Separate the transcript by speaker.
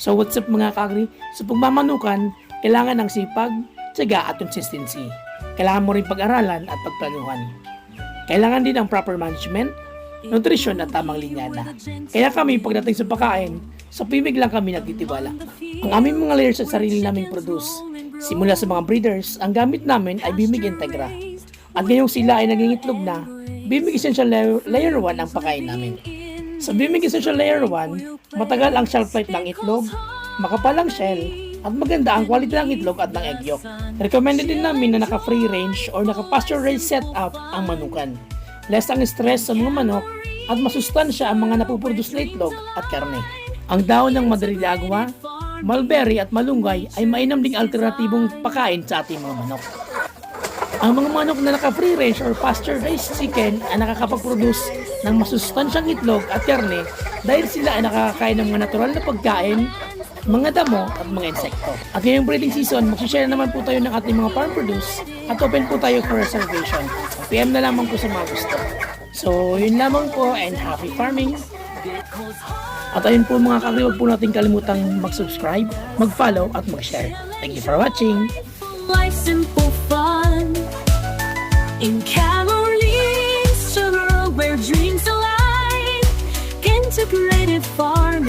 Speaker 1: So what's up mga kagri? Sa pagmamanukan, kailangan ng sipag, tiyaga at consistency. Kailangan mo rin pag-aralan at pagplanuhan. Kailangan din ng proper management, nutrisyon at tamang linyada. Kaya kami pagdating sa pagkain, sa pimig lang kami nagtitiwala. Ang aming mga layers sa sarili naming produce. Simula sa mga breeders, ang gamit namin ay Bimig Integra. At ngayong sila ay nangingitlog na, Bimig Essential layer 1 ang pagkain namin. Sa Bimig Essential Layer 1, matagal ang shelf life ng itlog, makapal ang shell, at maganda ang quality ng itlog at ng egg yolk. Recommended din namin na naka-free range or naka-pasture raised setup ang manukan. Less ang stress sa mga manok at masustansya ang mga napuproduce na itlog at karne. Ang dahon ng madrilagwa, mulberry at malunggay ay mainam ding alternatibong pakain sa ating mga manok. Ang mga manok na naka-free range or pasture-raised chicken ay nakakapag-produce ng masustansyang itlog at karne dahil sila ay nakakain ng mga natural na pagkain, mga damo at mga insekto. At ngayong breeding season, mag-share naman po tayo ng ating mga farm produce at open po tayo for reservation. PM na lamang po sa mga gusto. So, yun lamang po and happy farming! At ayun po mga kakri, huwag po natin kalimutang mag-subscribe, mag-follow at mag-share. Thank you for watching!
Speaker 2: Life separated far